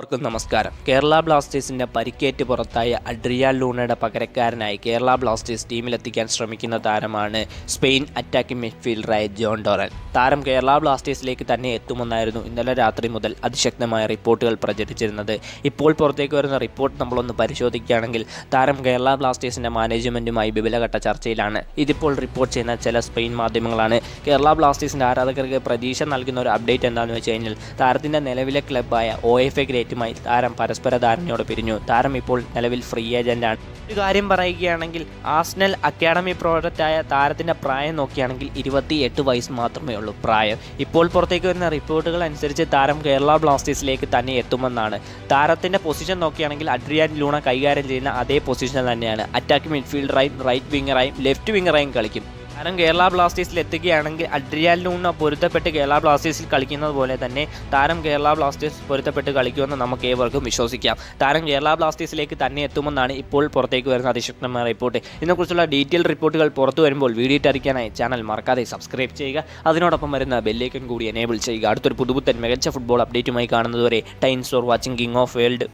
എല്ലാവർക്കും നമസ്കാരം. കേരള ബ്ലാസ്റ്റേഴ്സിന്റെ പരിക്കേറ്റ് പുറത്തായ അഡ്രിയാൻ ലൂണയുടെ പകരക്കാരനായി കേരള ബ്ലാസ്റ്റേഴ്സ് ടീമിലെത്തിക്കാൻ ശ്രമിക്കുന്ന താരമാണ് സ്പെയിൻ അറ്റാക്കിംഗ് മിഡ്ഫീൽഡറായ ജോൺ ഡോറൻ താരം കേരള ബ്ലാസ്റ്റേഴ്സിലേക്ക് തന്നെ എത്തുമെന്നായിരുന്നു ഇന്നലെ രാത്രി മുതൽ അതിശക്തമായ റിപ്പോർട്ടുകൾ പ്രചരിച്ചിരുന്നത്. ഇപ്പോൾ പുറത്തേക്ക് വരുന്ന റിപ്പോർട്ട് നമ്മളൊന്ന് പരിശോധിക്കുകയാണെങ്കിൽ താരം കേരള ബ്ലാസ്റ്റേഴ്സിന്റെ മാനേജ്മെന്റുമായി വിപുലഘട്ട ചർച്ചയിലാണ്. ഇതിപ്പോൾ റിപ്പോർട്ട് ചെയ്യുന്ന ചില സ്പെയിൻ മാധ്യമങ്ങളാണ്. കേരള ബ്ലാസ്റ്റേഴ്സിന്റെ ആരാധകർക്ക് പ്രതീക്ഷ നൽകുന്ന ഒരു അപ്ഡേറ്റ് എന്താണെന്ന് വെച്ച് കഴിഞ്ഞാൽ താരത്തിന്റെ നിലവിലെ ക്ലബ്ബായ ഒ എഫ് എ ഗ്രേറ്റുമായി താരം പരസ്പര ധാരണയോടെ പിരിഞ്ഞു. താരം ഇപ്പോൾ നിലവിൽ ഫ്രീ ഏജന്റാണ് ഒരു കാര്യം പറയുകയാണെങ്കിൽ ആസ്നൽ അക്കാഡമി പ്രോജക്റ്റായ താരത്തിന്റെ പ്രായം നോക്കുകയാണെങ്കിൽ ഇരുപത്തി എട്ട് വയസ്സ് മാത്രമേ ഉള്ളൂ പ്രായം. ഇപ്പോൾ പുറത്തേക്ക് വരുന്ന റിപ്പോർട്ടുകൾ അനുസരിച്ച് താരം കേരള ബ്ലാസ്റ്റേഴ്സിലേക്ക് തന്നെ എത്തുമെന്നാണ്. താരത്തിന്റെ പൊസിഷൻ നോക്കുകയാണെങ്കിൽ അഡ്രിയാൻ ലൂണ കൈകാര്യം ചെയ്യുന്ന അതേ പൊസിഷൻ തന്നെയാണ്. അറ്റാക്ക് മിഡ്ഫീൽഡറായും റൈറ്റ് വിങ്ങറായും ലെഫ്റ്റ് വിങ്ങറായും കളിക്കും. താരം കേരള ബ്ലാസ്റ്റേഴ്സിൽ എത്തുകയാണെങ്കിൽ അഡ്രിയാൻ ലൂണ പൊരുത്തപ്പെട്ട് കേരള ബ്ലാസ്റ്റേഴ്സിൽ കളിക്കുന്നത് പോലെ തന്നെ താരം കേരള ബ്ലാസ്റ്റേഴ്സ് പൊരുത്തപ്പെട്ട് കളിക്കുമെന്ന് നമുക്ക് ഏവർക്കും വിശ്വസിക്കാം. താരം കേരള ബ്ലാസ്റ്റേഴ്സിലേക്ക് തന്നെ എത്തുമെന്നാണ് ഇപ്പോൾ പുറത്തേക്ക് വരുന്ന അതിശക്തമായ റിപ്പോർട്ട്. ഇതിനെക്കുറിച്ചുള്ള ഡീറ്റെയിൽ റിപ്പോർട്ടുകൾ പുറത്തു വരുമ്പോൾ വീഡിയോ അറിയിക്കാനായി ചാനൽ മറക്കാതെ സബ്സ്ക്രൈബ് ചെയ്യുക. അതിനോടൊപ്പം വരുന്ന ബെല്ലേക്കൻ കൂടി എനേബിൾ ചെയ്യുക. അടുത്തൊരു പുതുപുത്തൻ മികച്ച ഫുട്ബോൾ അപ്ഡേറ്റുമായി കാണുന്നതുവരെ times for watching king of world.